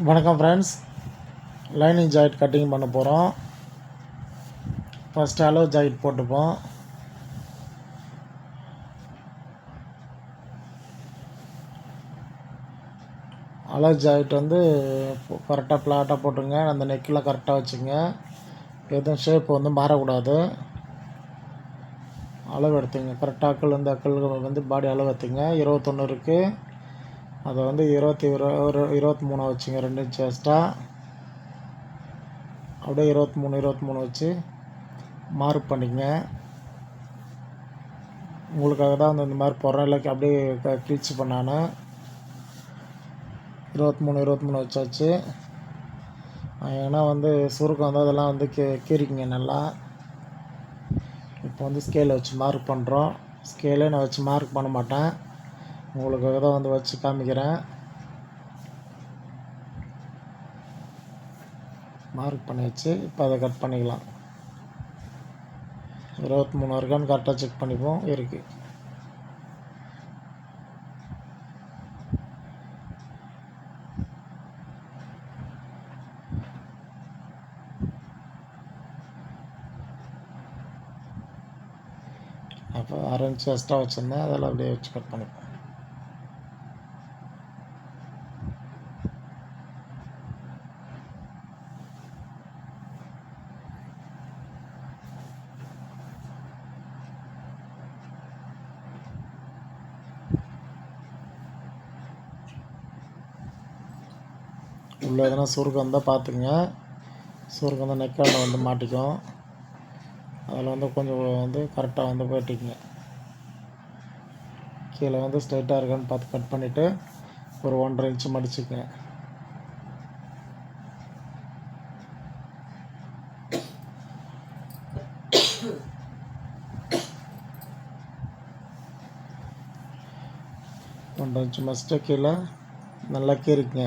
வணக்கம் friends lining ஜாயிட் cutting பண்ண போகிறோம் ஃபஸ்ட்டு அலோ ஜாயிட் போட்டுப்போம். அலோ ஜாயிட் வந்து கரெக்டாக ஃப்ளாட்டாக போட்டுங்க அந்த நெக்கில் கரெக்டாக வச்சுங்க. எதுவும் ஷேப் வந்து மாறக்கூடாது. அளவு எடுத்துங்க. கரெக்டாக அக்கல் வந்து அக்கள் வந்து பாடி அளவு எடுத்துங்க. இருபத்தொன்று இருக்குது அதை வந்து இருபத்தி ஒரு இருபத்தி மூணு வச்சுங்க ரெண்டு இன்ச் எக்ஸ்ட்ரா அப்படியே இருபத்தி மூணு இருபத்தி மூணு வச்சு மார்க் பண்ணிங்க உங்களுக்காக தான் வந்து இந்த மாதிரி போடுறேன். இல்லை அப்படியே கிழிச்சு பண்ணானு இருபத்தி மூணு இருபத்தி மூணு வச்சாச்சு. ஏன்னா வந்து சுருக்கம் வந்து அதெல்லாம் வந்து கீ கீறிக்குங்க நல்லா. இப்போ வந்து ஸ்கேலை வச்சு மார்க் பண்ணுறோம் ஸ்கேலே நான் வச்சு மார்க் பண்ண மாட்டேன். உங்களுக்காக தான் வந்து வச்சு காமிக்கிறேன். மார்க் பண்ணி வச்சு இப்போ அதை கட் பண்ணிக்கலாம். இருபத்தி மூணு இருக்கான்னு கரெக்டாக செக் பண்ணிப்போம். இருக்குது அப்போ அரை எக்ஸ்ட்ரா வச்சுருந்தேன். அதெல்லாம் அப்படியே வச்சு கட் பண்ணிப்போம். உள்ளே எதனா சுருக்கம் இருந்தால் பார்த்துக்குங்க சுருக்கம் தான் நெக்கால் வந்து மாட்டிக்கும். அதில் வந்து கொஞ்சம் வந்து கரெக்டாக வந்து போயிட்டிங்க கீழே வந்து ஸ்ட்ரைட்டாக இருக்கான்னு பார்த்து கட் பண்ணிவிட்டு ஒரு ஒன்றரை இன்ச்சு மடிச்சுக்கங்க. ஒன்றரை இன்ச்சு மஸ்ட்டு கீழே நல்லா கீறிக்குங்க.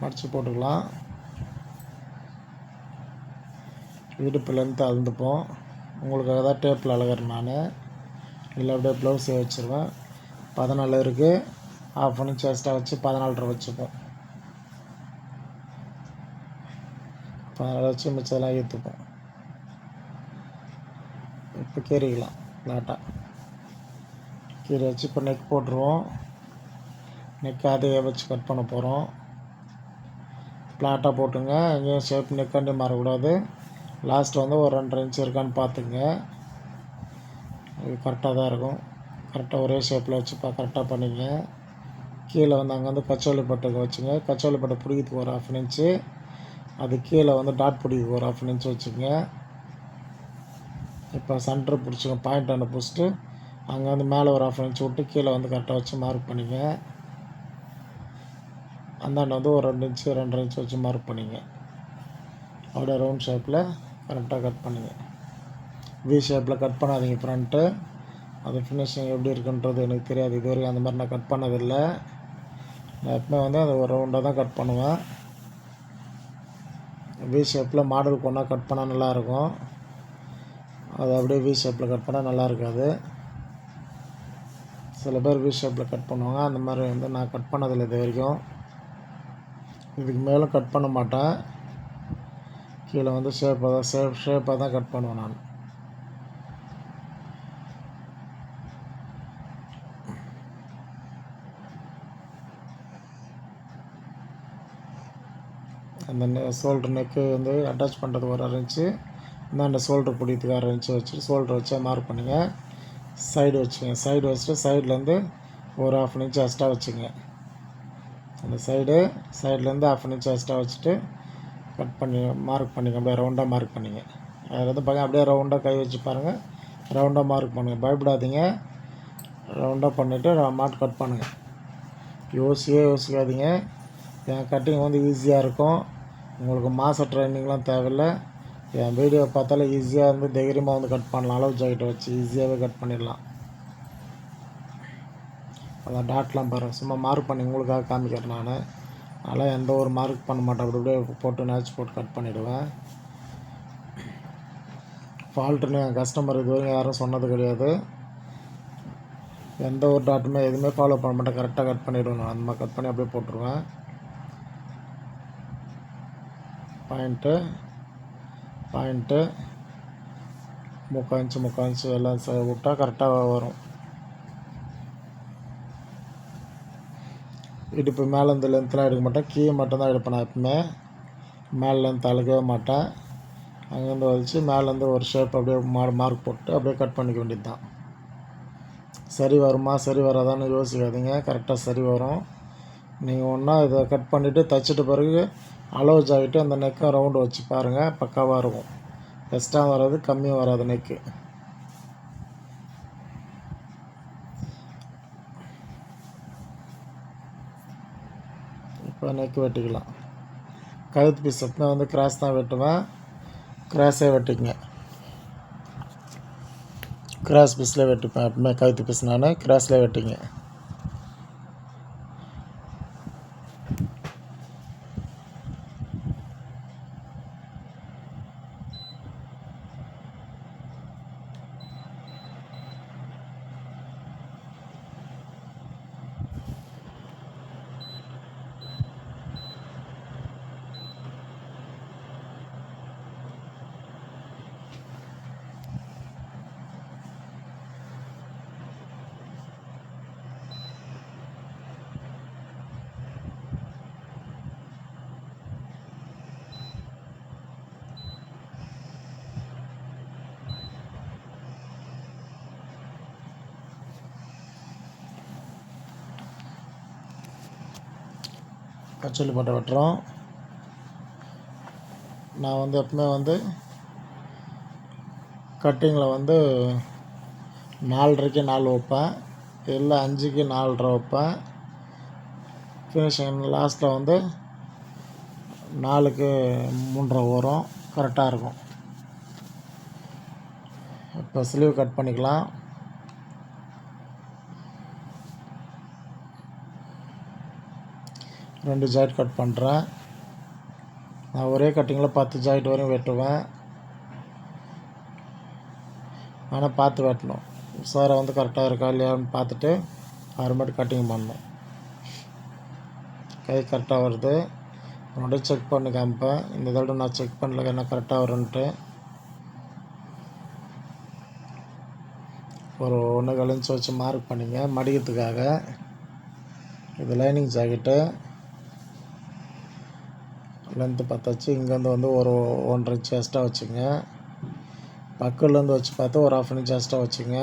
மடித்து போட்டுக்கலாம். இடுப்பு லென்த்து அளந்துப்போம் உங்களுக்காக தான் டேப்பில் அழகிறேன் நான். இல்லை அப்படியே ப்ளவுஸே வச்சுருவேன். பதினாலு இருக்குது ஆஃப் இன்ச் எக்ஸ்ட்ரா வச்சு பதினாலரை வச்சுப்போம். பதினாலு வச்சு மிச்சதெல்லாம் ஏற்றுப்போம் இப்போ கீறிக்கலாம். லாட்டாக கீரை வச்சு இப்போ நெக் போட்டுருவோம். நெக் அதையே வச்சு கட் பண்ண போகிறோம் ஃப்ளாட்டாக போட்டுங்க. எங்கேயும் ஷேப் நிற்காண்டி மாறக்கூடாது. லாஸ்ட் வந்து ஒரு ரெண்டரை இன்ச் இருக்கான்னு பார்த்துங்க. இது கரெக்டாக தான் இருக்கும். கரெக்டாக ஒரே ஷேப்பில் வச்சு பா கரெக்டாக பண்ணிங்க. கீழே வந்து அங்கே வந்து கச்சோலி பட்டுக்கு வச்சுங்க. கச்சோலி பட்டை பிடிக்கிறதுக்கு ஒரு ஆஃப் இன்ச்சு அது கீழே வந்து டாட் பிடிக்கிறதுக்கு ஒரு ஆஃப் இன்ச் வச்சுங்க. இப்போ சென்டர் பிடிச்சிங்க. பாயிண்ட் ஒன்று பிடிச்சிட்டு அங்கே வந்து மேலே ஒரு ஆஃப் இன்ச் விட்டு கீழே வந்து கரெக்டாக வச்சு மார்க் பண்ணிங்க. அந்தாண்ட வந்து ஒரு ரெண்டு இன்ச்சு ரெண்டரை இன்ச்சு வச்சு மார்க் பண்ணிங்க. அப்படியே ரவுண்ட் ஷேப்பில் கரெக்டாக கட் பண்ணுங்க. வி ஷேப்பில் கட் பண்ணாதீங்க ஃப்ரண்ட்டு அது ஃபினிஷிங் எப்படி இருக்குன்றது எனக்கு தெரியாது. இது வரைக்கும் அந்த மாதிரி நான் கட் பண்ணதில்லை. நான் எப்பவுமே வந்து அதை ஒரு ரவுண்டாக தான் கட் பண்ணுவேன். வி ஷேப்பில் மாடல் கொண்டா கட் பண்ணால் நல்லாயிருக்கும் அது அப்படியே வி ஷேப்பில் கட் பண்ணால் நல்லா இருக்காது. சில பேர் வி ஷேப்பில் கட் பண்ணுவாங்க. அந்த மாதிரி வந்து நான் கட் பண்ணதில்லை இது வரைக்கும். இதுக்கு மேலே கட் பண்ண மாட்டேன். கீழே வந்து ஷேப்பாக தான் ஷேப் ஷேப்பாக தான் கட் பண்ணுவேன் நான். அந்த ஷோல்டர் நெக்கு வந்து அட்டாச் பண்ணுறது ஒரு அரைஞ்சு இந்த அந்த ஷோல்டர் பிடிக்கிறதுக்கு அரை வச்சுட்டு ஷோல்டர் வச்சா மார்க் பண்ணுங்கள் சைடு வச்சுங்க. சைடு வச்சுட்டு சைட்லேருந்து ஒரு ஆஃப் இன்ச் எக்ஸ்ட்ரா வச்சுங்க. அந்த சைடு சைட்லேருந்து ஆஃப் இன்ச் எக்ஸ்ட்ரா வச்சுட்டு கட் பண்ணி மார்க் பண்ணிங்க அப்படியே ரவுண்டாக மார்க் பண்ணிங்க. அதில் வந்து பார்க்க அப்படியே ரவுண்டாக கை வச்சு பாருங்கள் ரவுண்டாக மார்க் பண்ணுங்கள் பயப்படாதீங்க. ரவுண்டாக பண்ணிவிட்டு மார்க் கட் பண்ணுங்கள் யோசிக்கவே யோசிக்காதீங்க. என் கட்டிங் வந்து ஈஸியாக இருக்கும். உங்களுக்கு மாத ட்ரைனிங்லாம் தேவையில்லை. என் வீடியோ பார்த்தாலே ஈஸியாக வந்து தைரியமாக வந்து கட் பண்ணலாம். அளவு ஜாக்கெட்டை வச்சு ஈஸியாகவே கட் பண்ணிடலாம். அதான் டாட்லாம் பாருங்கள் சும்மா மார்க் பண்ணி உங்களுக்காக காமிக்கிறேன் நான். அதெல்லாம் எந்த ஒரு மார்க் பண்ண மாட்டேன். அப்படி அப்படியே போட்டு நேச்சு போட்டு கட் பண்ணிவிடுவேன் ஃபால்ட்டுன்னு என் கஸ்டமர் இது வரைக்கும் யாரும் சொன்னது கிடையாது. எந்த ஒரு டாட்டுமே எதுவுமே ஃபாலோ பண்ண மாட்டேன். கரெக்டாக கட் பண்ணிவிடுவேன் நான். அந்த மாதிரி கட் பண்ணி அப்படியே போட்டுருவேன். பாயிண்ட்டு பாயிண்ட்டு முக்கால் இன்ச்சு முக்கால் இன்ச்சு எல்லாம் விட்டால் விட்டா கரெக்டாக வரும். இடுப்பு மேலே இந்த லென்த்லாம் எடுக்க மாட்டேன். கீழே மட்டும்தான் எடுப்பேன் நான் எப்பவுமே. மேலே லென்த் அழகவே மாட்டேன். அங்கேருந்து வலிச்சு மேலேருந்து ஒரு ஷேப் அப்படியே மார் மார்க் போட்டு அப்படியே கட் பண்ணிக்க வேண்டியது தான் சரி வருமா? சரி வராதான்னு யோசிக்காதீங்க. கரெக்டாக சரி வரும். நீங்கள் ஒன்றா இதை கட் பண்ணிவிட்டு தைச்சிட்ட பிறகு அளவு ஜாக்கிட்டு அந்த நெக்கை ரவுண்டு வச்சு பாருங்கள் பக்காவாக இருக்கும். எக்ஸ்ட்ரா வராது கம்மியும் வராது நெக்கு இப்போ நெக் வெட்டிக்கலாம். கழுத்து பீஸ் எப்பவுமே வந்து கிராஸ் தான் வெட்டுவேன். கிராஸே வெட்டிக்கங்க. கிராஸ் பீஸில் வெட்டிப்பேன். எப்பவுமே கழுத்து பீஸ் நான் கிராஸில் வெட்டிங்க கச்சோலி பட்டை வெட்டுறோம். நான் வந்து எப்பவுமே வந்து கட்டிங்கில் வந்து நாலரைக்கு நாலு வைப்பேன். இல்லை அஞ்சுக்கு நாலரை வைப்பேன். ஃபினிஷிங் லாஸ்ட்டில் வந்து நாலுக்கு மூன்றரை வரும். கரெக்டாக இருக்கும். இப்போ ஸ்லீவ் கட் பண்ணிக்கலாம். ரெண்டு ஜாயிண்ட் கட் பண்ணுறேன் நான் ஒரே கட்டிங்கில் பத்து ஜாயிண்ட் வரையும் வெட்டுவேன். ஆனால் பார்த்து வெட்டணும். சாரை வந்து கரெக்டாக இருக்கா இல்லையான்னு பார்த்துட்டு அப்புறமேட்டு கட்டிங் பண்ணணும். கை கரெக்டாக வருது. மறுபடியும் செக் பண்ணி காமிப்பேன் இந்த தடவை நான் செக் பண்ணல என்ன கரெக்டாக வரும்ன்ட்டு. ஒரு ஒன்று கழிஞ்சு வச்சு மார்க் பண்ணிங்க மடிக்கிறதுக்காக. இது லைனிங் ஜாக்கெட்டு லென்த்து பத்தாச்சு இங்கேருந்து வந்து ஒரு ஒன்றரை இன்ச் வச்சுங்க. பக்கல்லேருந்து வச்சு பார்த்து ஒரு ஆஃப் இன்ச் எஸ்ட்டாக வச்சுங்க.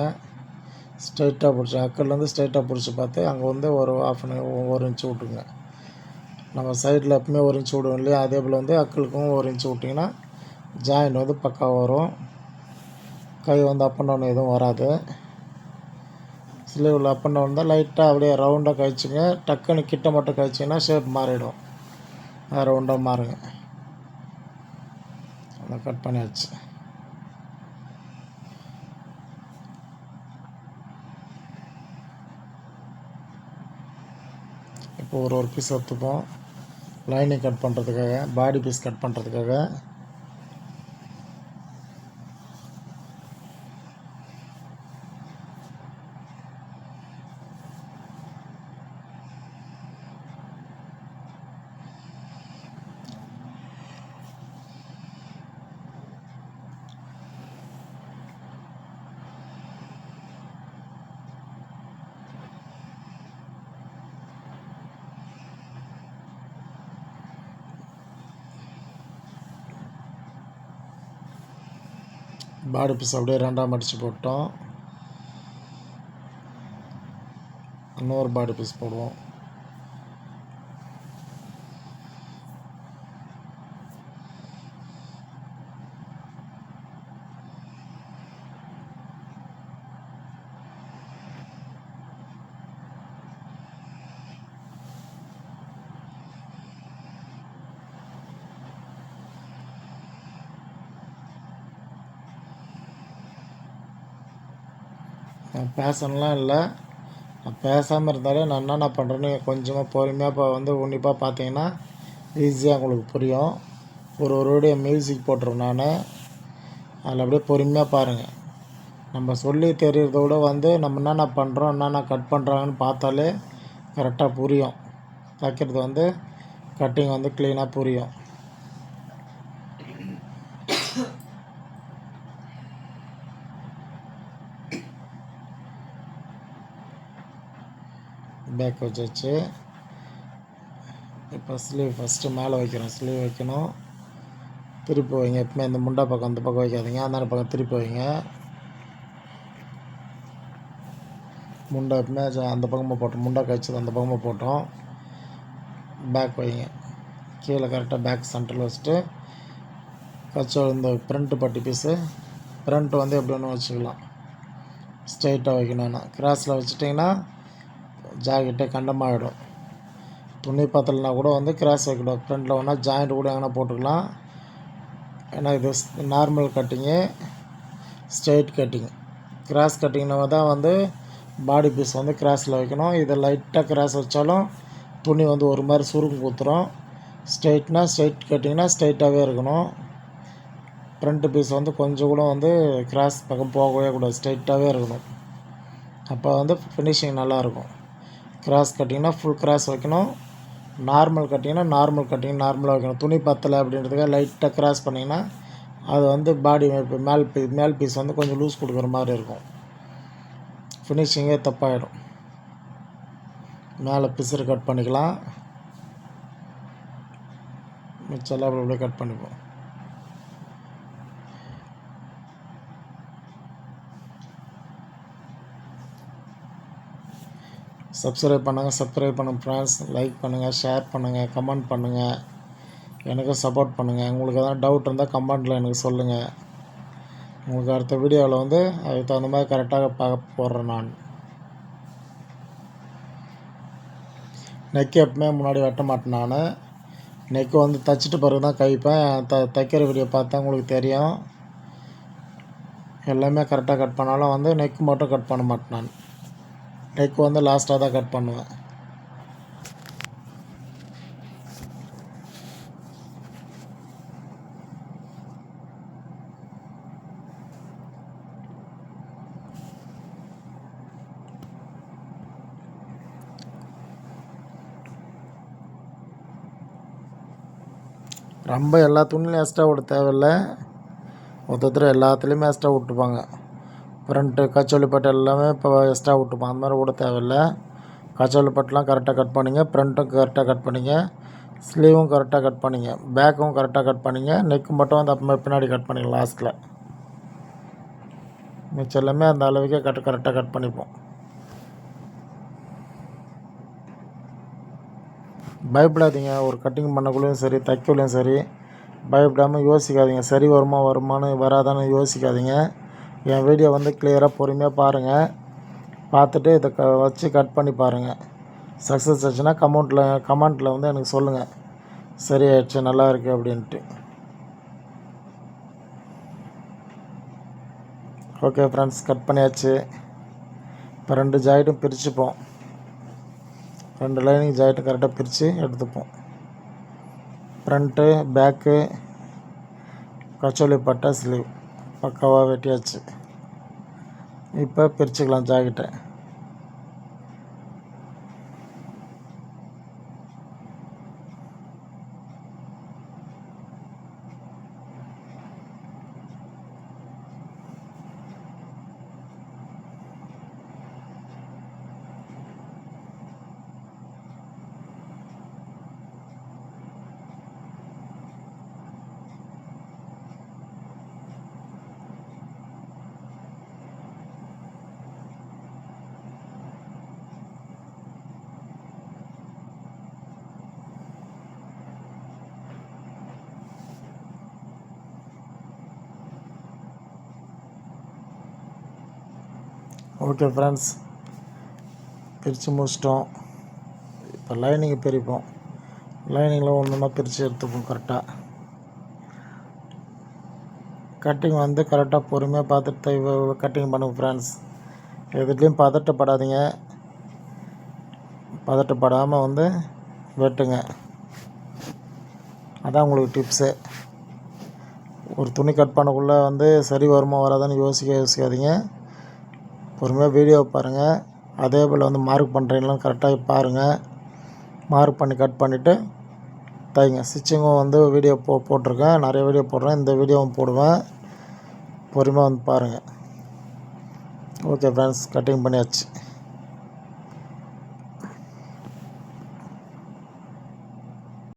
ஸ்ட்ரைட்டாக பிடிச்சி அக்கல்லேருந்து ஸ்ட்ரைட்டாக பிடிச்சி பார்த்து அங்கே வந்து ஒரு ஆஃப் ஒரு இன்ச்சு விட்டுங்க. நம்ம சைடில் எப்பவுமே ஒரு இன்ச்சு விடுவோம் இல்லையா? அதே போல் வந்து அக்கலுக்கும் ஒரு இன்ச்சு விட்டிங்கன்னா ஜாயின் வந்து பக்காவாக வரும். கை வந்து அப் அண்ட் டவுன் எதுவும் வராது. ஸ்லீவில் அப் அண்ட் டவுன் தான் லைட்டாக அப்படியே ரவுண்டாக கழிச்சிங்க. டக்குன்னு கிட்ட மட்டும் கழிச்சிங்கன்னா ஷேப் மாறிடும். ரவுண்டாக மாறுங்க அதை கட் பண்ணியாச்சு. இப்போ ஒரு ஒரு பீஸ் எடுத்துப்போம். லைனிங் கட் பண்ணுறதுக்காக பாடி பீஸ் கட் பண்ணுறதுக்காக பாடி பீஸ் அப்படியே ரெண்டாம் அடித்து போட்டோம். இன்னொரு பாடி பீஸ் போடுவோம். நான் பேசணும்லாம் இல்லை. நான் பேசாமல் இருந்தாலே நான் என்னென்ன பண்ணுறேன்னு கொஞ்சமாக பொறுமையாக இப்போ வந்து உன்னிப்பாக பார்த்தீங்கன்னா ஈஸியாக உங்களுக்கு புரியும். ஒரு ஒரு வீடியோ மியூசிக் போட்டுருவேன் நான். அதில் அப்படியே பொறுமையாக பாருங்கள் நம்ம சொல்லி தெரியறத விட வந்து நம்ம என்னென்ன பண்ணுறோம் என்னென்ன கட் பண்ணுறாங்கன்னு பார்த்தாலே கரெக்டாக புரியும். தைக்கிறது வந்து கட்டிங் வந்து க்ளீனாக புரியும். பேக் வச்சாச்சு. இப்போ ஸ்லீவ் ஃபஸ்ட்டு மேலே வைக்கிறோம் ஸ்லீவ் வைக்கணும். திருப்பி வைங்க. எப்பவுமே இந்த முண்டா பக்கம் அந்த பக்கம் வைக்காதீங்க. அந்த பக்கம் திருப்பி வைங்க. முண்டை எப்பவுமே அந்த பக்கமாக போட்டோம். முண்டா கழிச்சது அந்த பக்கமாக போட்டோம். பேக் வைங்க. கீழே கரெக்டாக பேக் சென்டரில் வச்சுட்டு கச்சோ இந்த ப்ரிண்ட்டு பட்டி பீஸு ப்ரிண்ட்டு வந்து எப்படி ஒன்று வச்சுக்கலாம் ஸ்ட்ரைட்டாக வைக்கணும்னா. கிராஸில் வச்சுட்டிங்கன்னா ஜாக்கெட்டே கண்டமாகிடும் துணி பத்தலைனா கூட வந்து கிராஸ் வைக்கணும் ஃப்ரண்ட்டில் வேணால் ஜாயிண்ட் கூட எங்கன்னா போட்டுக்கலாம். ஏன்னா இது normal cutting straight cutting cross கட்டிங்னா தான் வந்து பாடி பீஸ் வந்து கிராஸில் வைக்கணும். இதை லைட்டாக கிராஸ் வச்சாலும் துணி வந்து ஒரு மாதிரி சுருங்கு குத்துரும் ஸ்ட்ரெயிட்னா ஸ்ட்ரெயிட் கட்டிங்னா ஸ்ட்ரெயிட்டாகவே இருக்கணும். ஃப்ரண்ட்டு பீஸ் வந்து கொஞ்சம் கூட வந்து கிராஸ் பக்கம் போகவே கூடாது. ஸ்ட்ரைட்டாகவே இருக்கணும். அப்போ வந்து ஃபினிஷிங் நல்லாயிருக்கும் கிராஸ் கட்டிங்கன்னா ஃபுல் கிராஸ் வைக்கணும். நார்மல் கட்டிங்கன்னா நார்மல் கட்டிங் நார்மலாக வைக்கணும். துணி பத்தலை அப்படின்றதுக்காக லைட்டாக கிராஸ் பண்ணிங்கன்னா அது வந்து பாடி இப்போ மேல் பீ மேல் பீஸ் வந்து கொஞ்சம் லூஸ் கொடுக்குற மாதிரி இருக்கும். ஃபினிஷிங்கே தப்பாயிடும். மேலே பிசுறு கட் பண்ணிக்கலாம். மிச்செல்லாம் அப்படி அப்படியே கட் பண்ணிப்போம். சப்ஸ்கிரைப் பண்ணுங்கள் சப்ஸ்கிரைப் பண்ணுங்கள் ஃப்ரெண்ட்ஸ் லைக் பண்ணுங்கள் ஷேர் பண்ணுங்கள் கமெண்ட் பண்ணுங்கள் எனக்கு சப்போர்ட் பண்ணுங்கள் உங்களுக்கு எதாவது டவுட் இருந்தால் கமெண்ட்டில் எனக்கு சொல்லுங்கள் உங்களுக்கு அடுத்த வீடியோவில் வந்து அதுக்கு தகுந்த மாதிரி கரெக்டாக பார்க்க போடுறேன் நான். நெக்கு எப்பவுமே முன்னாடி வெட்ட மாட்டேன் நான். நெக்கு வந்து தைச்சிட்டு பிறகு தான் கைப்பேன் த தைக்கிற வீடியோ பார்த்தா உங்களுக்கு தெரியும். எல்லாமே கரெக்டாக கட் பண்ணாலும் வந்து நெக் மட்டும் கட் பண்ண மாட்டேன் நான். டெக் வந்து லாஸ்ட்டாக தான் கட் பண்ணுவேன். ரொம்ப எல்லா துணிலையும் எக்ஸ்ட்ரா விட தேவையில்ல. ஒருத்தர் எல்லாத்துலேயுமே எக்ஸ்ட்ரா விட்டுப்பாங்க ஃப்ரண்ட்டு கச்சோலி பட்டு எல்லாமே இப்போ எக்ஸ்ட்ரா விட்டுப்போம். அந்த மாதிரி விட தேவையில்லை. கச்சோலி கரெக்டாக கட் பண்ணிங்க. ஃப்ரண்ட்டும் கரெக்டாக கட் பண்ணிங்க. ஸ்லீவும் கரெக்டாக கட் பண்ணிங்க. பேக்கும் கரெக்டாக கட் பண்ணிங்க. நெக்கு மட்டும் வந்து அப்போ பின்னாடி கட் பண்ணிங்க லாஸ்ட்டில் மிச்சம் எல்லாமே அந்த அளவுக்கே கட் கரெக்டாக கட் பண்ணிப்போம். பயப்படாதீங்க. ஒரு கட்டிங் பண்ணக்குள்ளேயும் சரி தைக்கலையும் சரி பயப்படாமல் யோசிக்காதீங்க. சரி வருமா வருமானு வராதான்னு யோசிக்காதீங்க. என் வீடியோ வந்து கிளியராக பொறுமையாக பாருங்கள் பார்த்துட்டு இதை க வச்சு கட் பண்ணி பாருங்கள் சக்ஸஸ் ஆச்சுன்னா கமெண்ட்டில் கமெண்ட்டில் வந்து எனக்கு சொல்லுங்கள் சரி ஆயிடுச்சு நல்லா இருக்குது அப்படின்ட்டு. ஓகே ஃப்ரெண்ட்ஸ் கட் பண்ணியாச்சு. இப்போ ரெண்டு ஜாயிட்டும் பிரிச்சுப்போம். ரெண்டு லைனிங் ஜாயிட்டும் கரெக்டாக பிரித்து எடுத்துப்போம். ஃப்ரண்ட்டு பேக்கு கச்சோலி பட்டா ஸ்லீவ் பக்காவாக வெட்டியாச்சு. இப்போ பிரிச்சுக்கலாம் ஜாக்கெட்டை. ஓகே ஃப்ரெண்ட்ஸ் பிரித்து முடிச்சிட்டோம். இப்போ லைனிங்கை பிரிப்போம். லைனிங்கில் ஒன்று ஒன்றா பிரித்து எடுத்துப்போம் கரெக்டாக கட்டிங் வந்து கரெக்டாக பொறுமையாக பார்த்துட்டு கட்டிங் பண்ணுங்க ஃப்ரெண்ட்ஸ் எதுலேயும் பதட்டப்படாதீங்க. பதட்டப்படாமல் வந்து வெட்டுங்க. அதான் உங்களுக்கு டிப்ஸு ஒரு துணி கட் பண்ணக்குள்ளே வந்து சரி வருமா வராதான்னு யோசிக்க யோசிக்காதீங்க. பொறுமையாக வீடியோ பாருங்கள் அதே போல் வந்து மார்க் பண்ணுறீங்களா கரெக்டாக பாருங்கள் மார்க் பண்ணி கட் பண்ணிவிட்டு தைங்க ஸ்டிச்சிங்கும் வந்து வீடியோ போ போட்டிருக்கேன். நிறைய வீடியோ போடுறேன். இந்த வீடியோவும் போடுவேன். பொறுமையாக வந்து பாருங்கள் ஓகே ஃப்ரெண்ட்ஸ் கட்டிங் பண்ணியாச்சு.